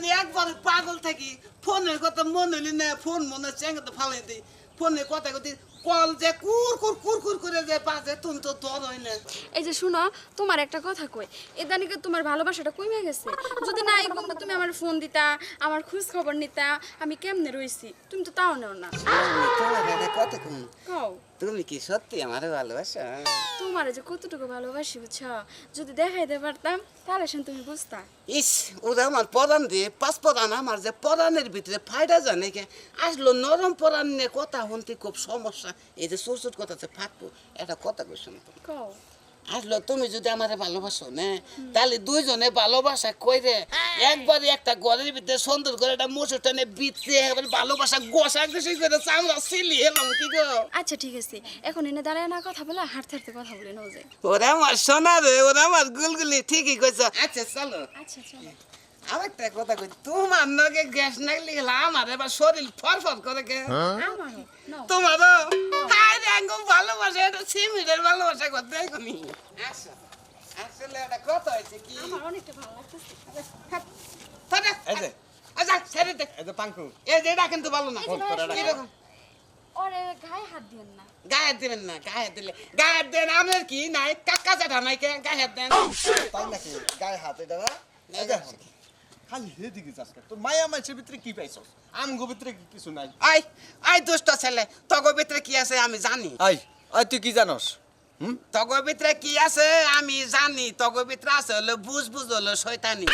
জানি একবার পাগল থাকি ফোনের কথা মনে হলি না ফোন মনে তো ফালাই দিই। ফোনে কথা কথি কল যে কুর কুর কুর কুর করে যে বাজে তুমি তো দর হয় না। এই যে শুনো তোমার একটা কথা কই। এদানিকে তোমার ভালোবাসাটা কমে গেছে। যদি না এরকম তুমি আমার ফোন দিতা আমার খোঁজ খবর নিতা আমি কেমনে রইছি? তুমি তো তাও নেও না। কত কম কও। তুমি কি সত্যি আমার ভালোবাসা? তোমার যে কতটুকু ভালোবাসি বুঝছ? যদি দেখাইতে পারতাম তাহলে শুন তুমি বুঝতা। ইস ওরা আমার পরান দিয়ে পাঁচ পরান আমার যে পরানের ভিতরে ফায়দা জানে কে। আসলো নরম পরান নিয়ে কথা হন্তি খুব সমস্যা। এই যে সুর সুর কথা যে ফাটবো এটা কথা কই না কও। আসলো তুমি যদি আমারে ভালোবাসো না? তাহলে দুইজনে ভালোবাসা কইরে একবার একটা ঘরের ভিতরে সুন্দর করে একটা মসুর টানে বিতে একবার ভালোবাসা গোসা গেছে করে চামড়া সিলি এলাম কি গো? আচ্ছা ঠিক আছে। এখন এনে দাঁড়ায় না কথা বলে হাঁটতে হাঁটতে কথা বলে নাও যে। ওরা আমার সোনা রে ওরা আমার গুলগুলি ঠিকই কইছো। আচ্ছা চলো। আচ্ছা চলো। আরেকটা কথা কই তোমার নগে গ্যাস নাগলি গেলে আমার এবার শরীর ফরফর করে কে? নাও তোমারও? হাই রে ভালোবাসা এটা সিমিটের ভালোবাসা করতে এখনই। আসো আসলে এটা কথা হয়েছে কি? আমার অনেকটা ভালো লাগতেছে। থাকে। এই যে। আচ্ছা ছেড়ে দে। এই যে পাঙ্কু। এই যে এটা কিন্তু ভালো না। ওরে গায়ে হাত দিয়েন না। গায়ে দিবেন না গায়ে দিলে। গায়ে দেন আপনার কি নাই? কাকা চাটা নাই কে? গায়ে দেন। তাই নাকি? গায়ে হাত এটা না খালি হেদিকে যাস। তোর মায়া মাছের ভিতরে কি পাইছস? আমগো ভিতরে কি কিছু নাই? আই আই দুষ্ট ছেলে তগর ভিতরে কি আছে আমি জানি। আই আই তুই কি জানস? হুম? তগর ভিতরে কি আছে আমি জানি তগর ভিতরে আছে হলো বুঝ বুঝ হলো শয়তানি।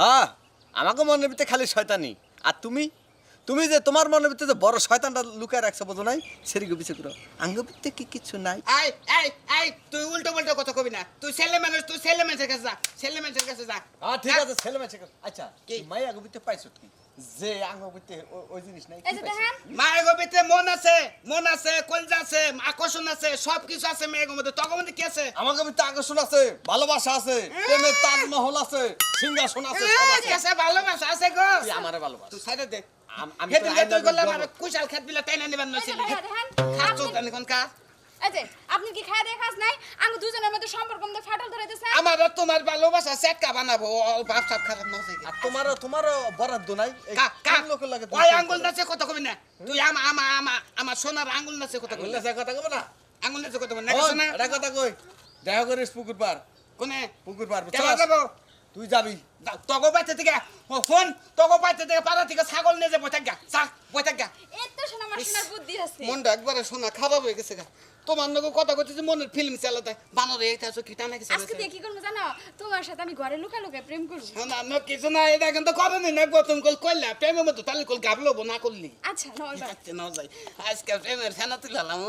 হ্যাঁ আমাকে মনের ভিতরে খালি শয়তানি। আর তুমি? তুমি যে তোমার মনের ভিতরে যে বড় শয়তানটা লুকায় রাখছো বোঝো নাই? সেরিগো পিছে করো আঙ্গ ভিতরে কি কিছু নাই? আই আই আই তুই উল্টো উল্টো কথা কবি না। তুই ছেলে মানুষ তুই ছেলে মানুষের কাছে যা ছেলে মানুষের কাছে যা। হ্যাঁ ঠিক আছে ছেলে মেয়ে আচ্ছা কি? মায়া আঙ্গ ভিতরে পাইছো কি? যে আঙ্গ ভিতরে ওই জিনিস নাই কি পাইছো? দেখেন। মায়ের ভিতরে মন আছে মন আছে কলজা আছে আকর্ষণ আছে সব কিছু আছে মেয়ের মধ্যে তগর মধ্যে কি আছে? আমাকে ভিতরে আকর্ষণ আছে ভালোবাসা আছে প্রেমের তাজমহল আছে সিংহাসন আছে সব আছে। ভালোবাসা আছে গো। তুই আমারে ভালোবাস। তুই সাইডে দে। আম- আমি হেদিন তো গে তুই আইনের গেলে গর্ব- আমার কুশাল খেত বিলা তাই না নিবার নছিল ভাইয়া দেখেন খাচ্ছ আপনি- জানি কোন কাজ? এই আপনি কি খায় দিয়ে নাই? আমি দুজনের মধ্যে সম্পর্ক মধ্যে ফাটল ধরাইতেছে। আমার আর তোমার ভালোবাসা সেটকা বানাবো বাপ সাপ খারাপ না আর তোমারও তোমারও বরাদ্দ নাই? এই কা কা কোন লোকের লাগে ওই আঙ্গুল নাচে কথা কবি না। তুই আমা আমা আমা আমার সোনার আঙ্গুল নাচে কথা কবি নাচে কথা কব না? আঙ্গুল নাচে কথা কবি না। ওই, সোনা এটা কথা কই। দেখা করিস পুকুর পার কোনে? পুকুর পার কেলা যাব। তুই যাবি? তগো বাইতে থেকে ও, ফোন তগো বাইতে থেকে পাড়া থেকে ছাগল নিয়ে যে বৈঠাক গা চা বৈঠাক গা। এত শোনা আমার। শোনার বুদ্ধি আছে। মনটা একবারে শোনা খারাপ হয়ে গেছে গা। তোমার নগো কথা করতেছে মনের ফিল্ম চালাতে বানর এই থাকছো কি টানা গেছে আজকে কি করব জানো? তোমার সাথে আমি ঘরে লুকা লুকা প্রেম করব। শোনা ন কিছু না এটা কিন্তু করনি না প্রথম কল কইলা প্রেমের মতো তাহলে কল গাবলো না করলি। আচ্ছা না এবার। আজকে ন যাই। আজকে প্রেমের ফেনা তুলালাম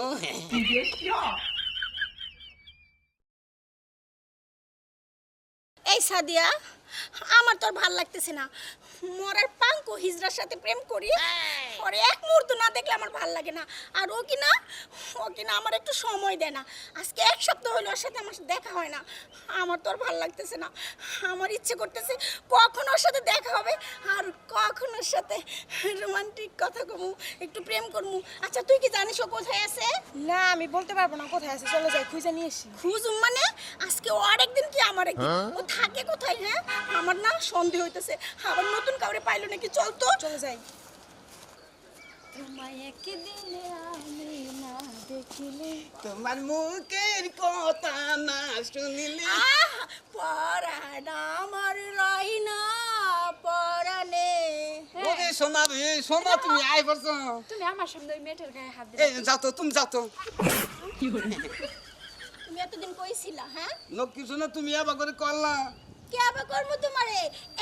এই সাদিয়া আমার তোর ভালো লাগতেছে না। মরার পাঙ্কু হিজরার সাথে প্রেম করি ওরে এক মুহূর্ত না দেখলে আমার ভালো লাগে না। আর ও কি না ও কি না আমার একটু সময় দেয় না। আজকে এক সপ্তাহ হলো ওর সাথে আমার দেখা হয় না। আমার তোর ভালো লাগতেছে না। আমার ইচ্ছে করতেছে কখন ওর সাথে দেখা কথা কমু একটু প্রেম করমু। আচ্ছা তুই কি জানিস ও কোথায় আছে? না আমি বলতে পারব না কোথায় আছে। চলো যাই খুঁজে নিয়ে এসি খুঁজুম মানে? আজকে ও আরেকদিন কি আমার একদিন? ও থাকে কোথায় হ্যাঁ? আমার না সন্দেহ হইতেছে। আবার নতুন কাউরে পাইলো নাকি? চল তো। চলে যাই। তোমায় একদিনে আমি না দেখিলে তোমার মুখের কথা না শুনিলে। আহ পরাণ আমার রই না। সোনা রে সোনা তুমি আই পড়ছো তুমি আমার সামনে ওই মেয়েটার গায়ে হাত এই যাও তো তুমি যাও তো। তুমি এতদিন কইছিলা হ্যাঁ? লোক কিছু না তুমি আবার করে করলা। কে আবার করব তোমারে?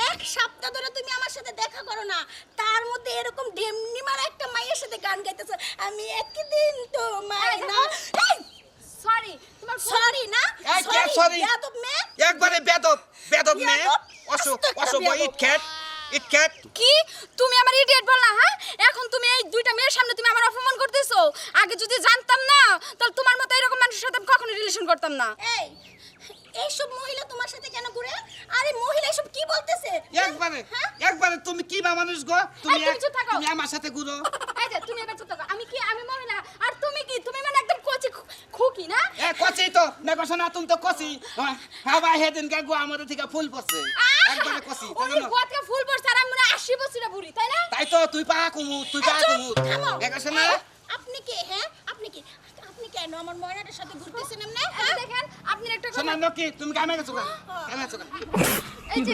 এক সপ্তাহ ধরে তুমি আমার সাথে দেখা করো না। তার মধ্যে এরকম ডেমনি মারা একটা মাইয়ের সাথে গান গাইতেছো। আমি একদিন তোমায় না সরি তোমার সরি না? sorry? বেয়াদব মেয়ে। একবারে বেদব বেদব মেয়ে। বেয়াদব? অসুখ আস্ত একটা অসুখ বেয়াদব। ইট খ্যাট। ইট খ্যাট কি? তুমি আমার ইডিয়েট বললা হ্যাঁ? এখন তুমি এই দুইটা মেয়ের সামনে তুমি আমার অপমান করতেছো। আগে যদি জানতাম না তাহলে তোমার মতো এরকম মানুষের সাথে আমি কখনো রিলেশন করতাম না। এই এইসব মহিলা তোমার সাথে কেন ঘুরে? আরে মহিলা এসব কি বলতেছে? একবারে হ্যাঁ? একবারে তুমি কি বা মানুষ গো? তুমি তুমি থাকো। তুমি আমার সাথে ঘুরো। এই যে তুমি এবার চুপ থাকো। আমি কি আমি মহিলা? আর তুমি কি? তুমি মানে একদম কচি খু- খুকি না এ কচি তো। দেখো শোনা তুমি তো কচি। হাওয়া হেদিন কে গোয়া আমাদের থেকে ফুল পড়ছে। একবারে কচি তাই জন্য- গতকা ফুল পড়ছে আর আমি হয় আশি বছরের বুড়ি তাই না? তাই তো তুই পা কুমু তুই পা কুমু। দেখো শোনা আপনি কে হ্যাঁ? আপনি কি? আপনি কেন আমার ময়নাটার সাথে ঘুরতেছেন এমনি? দেখেন আপনি একটা কথা। শোনা নকি তুমি কামে গেছো? কামে গেছো? এই যে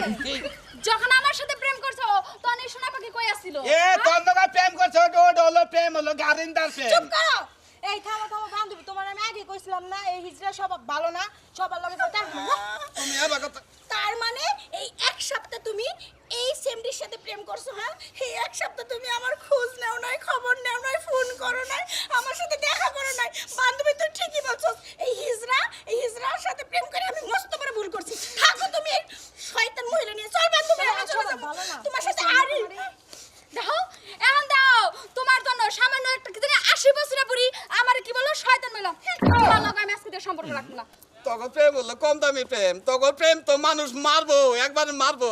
যখন আমার সাথে প্রেম করছ তখন এই সোনা পাখি কই আসছিল? এ তোর নগা প্রেম করছ ওটা হলো প্রেম হলো গারিন্দার প্রেম। চুপ করো! এই থামো থামো বান্ধবী তোমার আমি আগে কইছিলাম না এই হিজড়া সব ভালো না সবার লগে। তুমি এবার কথা তার মানে এই এক সপ্তাহ তুমি এই সেমডির সাথে প্রেম করছ হ্যাঁ এই এক সপ্তাহ তুমি আমার খোঁজ নেও নাই খবর নেও নাই ফোন করো নাই আমার সাথে দেখা করো নাই বান্ধবী তুই ঠিকই বলছো এই হিজরা এই হিজরার সাথে প্রেম করে আমি মস্ত বড় ভুল করছি থাকো তুমি এই শয়তান মহিলা নিয়ে চল বান্ধবী আমরা চলে যাব ভালো না। তোমার সাথে আর দাও এখন দাও তোমার জন্য সামান্য একটা কি জানি আশি বছরের বুড়ি আমার কি বলো শয়তান মেলাম তোমার লগে আমি আজকে থেকে সম্পর্ক রাখব না তখন প্রেম হলো কম দামি প্রেম। তখন প্রেম তো মানুষ মারবো একবার মারবো।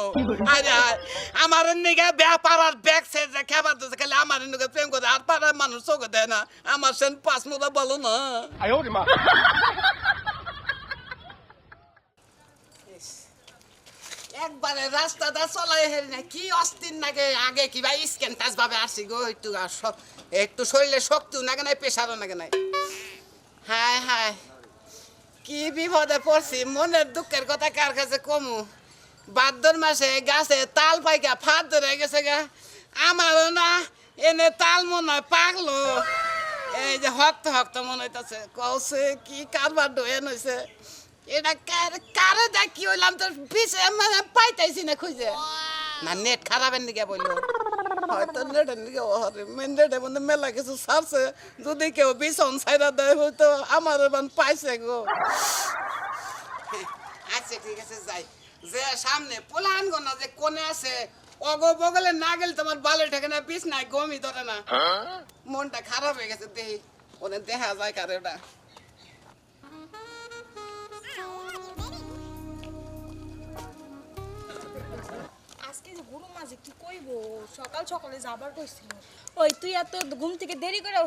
আরে আয়, আমার নিগে ব্যাপার আর ব্যাগ সে যে খাবার দিচ্ছে খালি আমার নিগে প্রেম করে আর পাড়ার মানুষ চোখে দেয় না। আমার সেন পাঁচ মোদা বলো না। একবারে রাস্তাটা চলাই হেরি না কি অস্থির নাগে আগে কিবা স্ক্যান টাচ ভাবে আসি গো একটু একটু শরীরে শক্তিও নাগে নাই প্রেশারও নাগে নাই। হায় হায়। কি বিপদে পড়ছি? মনের দুঃখের কথা কার কাছে কমু? ভাদ্র মাসে গাছে তাল পাইকা ফাঁদ ধরে গেছে গা। আমারও না এনে তাল মনে হয় পাগলো এই যে হক্ত হক্ত মনে হইতাছে। কৌছে কি কারবার ডোয়েন হইছে? এটা কার কারে দেখ কি হইলাম তোর পিছে? মানে পাইতাইছি না খুঁজে। না নেট খারাপের দিকে বলল। হয়তো নেটের দিকে ওহরে মেন নেটের মধ্যে মেলা কিছু ছাড়ছে। যদি কেউ বিছন ছাইরা দেয় হয়তো আমার এবার পাইছে গো। আচ্ছা ঠিক আছে যাই। যে সামনে পোলান গো না যে কোনে আছে অগো বগলে না গেলে তোমার বালে ঠেকে না নাই গমি ধরে না। মনটা খারাপ হয়ে গেছে দেহি। ওদের দেখা যায় কারে ওটা গুরু মাঝে কি কইবো? সকাল সকালে যাবার কইছিল। ওই তুই এত ঘুম থেকে দেরি করে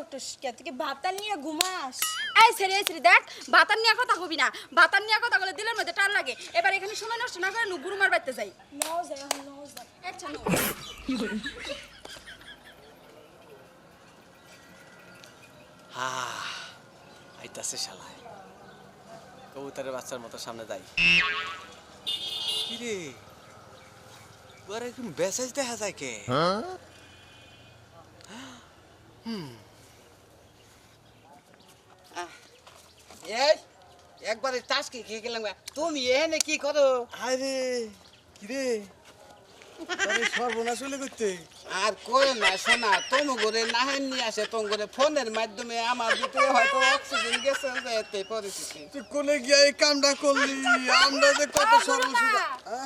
কে? তুই নিয়ে ঘুমাস? এই ছেড়ে এই ছেড়ে দেখ বাতার নিয়ে কথা কবি না। বাতার নিয়ে কথা বলে দিলের মধ্যে টান লাগে। এবার এখানে সময় নষ্ট না করে নুগুরু মার বাড়তে যাই। নাও যাই এখন নাও যাই। আচ্ছা নো। আইতাছে শালায়। কবুতরের বাচ্চার মতো সামনে যাই কিরে ওর একদম বেসাইজ দেখা যায় কে এই একবারে টাসকে খেয়ে গেলাম। তুমি এনে কি করো? আরে কিরে? আরে সর্বনাশ হলে করতে। আর কই না শোনা তুমি করে নাহেন নিয়ে আসে তোম করে ফোনের মাধ্যমে আমার ভিতরে হয়তো অক্সিজেন গেছে যে এতে পরিস্থিতি তুই কোনে গিয়ে এই কামটা করলি আমরা যে কত ও,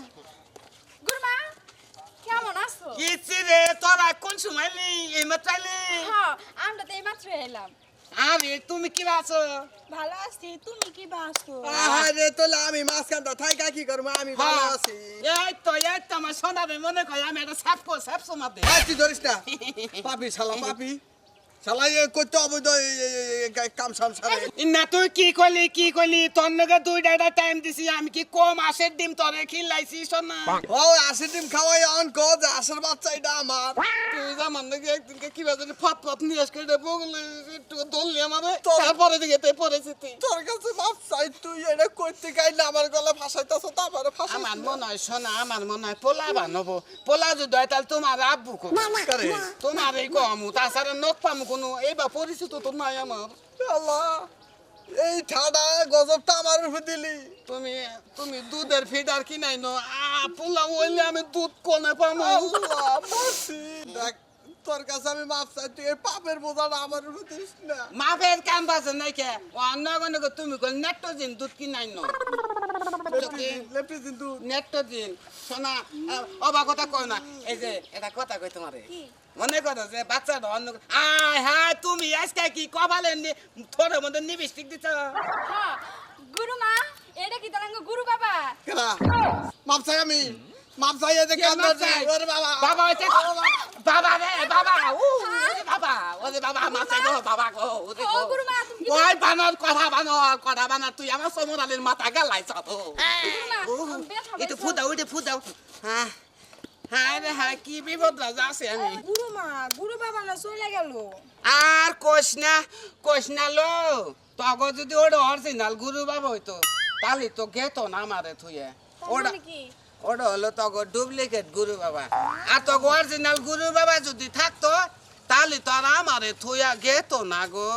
কেমন আছো? কি রে তোরা কোন সময় লি? এই মাত্রাইলি হ্যাঁ আমরা তো এই মাত্র এলাম। আমি তুমি কি আছো? ভালো আছি তুমি কি বাসো আরে তো আমি মাসখান তো থাই কি করব? আমি ভালো আছি। এই তো এই তো আমার সোনারে মনে কয় আমি একটা সাপকো সাপসো মাতে এই তুই ধরিস না। পাপি শালা পাপি। শালা এ করতে অবৈধ এই- এই- এই- এই কাম সাম সারে না তুই কি করলি কি করলি তোর নগে দুই ডাটা টাইম দিছি আমি কি কম আশের ডিম তোরে খিলাইছি সোনা ও আসে ডিম খাওয়াই অন কো যে আসের বাচ্চা এটা আমার। তুই যেমন নাকি একদিনকে কি বাজে ফট ফট নিয়ে আসে করে বগলে একটু ধরলি আমারে। তারপরে দিকে তে পড়েছি তুই। তোর কাছে মাপ চাই তুই এটা করতে গাইলে আমার গলা ফাঁসাইতেছ তো আমার ফাঁসাই আমার মনে হয় শোনা আমার মনে হয় পোলা বানবো। পোলা যদি হয় তাহলে তোমার আব্বু কো। তোমার এই কমু তাছাড়া নখ পামু কোনো এইবার পরিচিত তো নাই আমার। আল্লাহ এই ঠাডা গজবটা আমার উপর দিলি। তুমি তুমি দুধের ফিডার কিনাই নো আ পোলা হইলে আমি দুধ কোনে পাম? আল্লাহ দেখ তোর কাছে আমি মাপ চাই তুই এই পাপের বোঝাটা আমার উপর দিস না। মাপের কাম বাজে নাই কে? অন্য কোনো তুমি কল নেট্রোজেন দুধ কিনাই নো। লেপটি কিন্তু নেট্রোজেন শোনা অবা কথা কয় না। এই যে এটা কথা কই তোমারে? মনে করো যে বাচ্চাটা অন্য আয় হায় তুমি আজকে কি কপালে থোড়ে মধ্যে লিপস্টিক দিছ? হ্যাঁ গুরুমা এটা কি তারাঙ্গ গুরু বাবা। কেনা মাপ চাই আমি? মাপ চাই কে? ওরে বাবা। বাবা। বাবা রে বাবা ওরে বাবা ওরে বাবা মাছ গো বাবা গো ওরে ও গো। ওই বানর কথা বানর কথা বানর তুই আমার সমরালির মাথা গেলাইছ তো। এটা ফুদাও এটা ফুদাও। হ্যাঁ হ্যাঁ রে হ্যাঁ কি বিপদ আছে আমি। গুরু মা গুরু বাবা না চলে গেল। আর কোশ না কোশ না লো তগ যদি ওটা অরিজিনাল গুরু বাবা হইতো তাহলে তো গেত না আমারে থুয়ে। ওটা কি? ওটা হলো তগ ডুপ্লিকেট গুরু বাবা। আর তগ অরিজিনাল গুরু বাবা যদি থাকতো, তাহলে তো আর আমারে থুয়া গেতো না গো।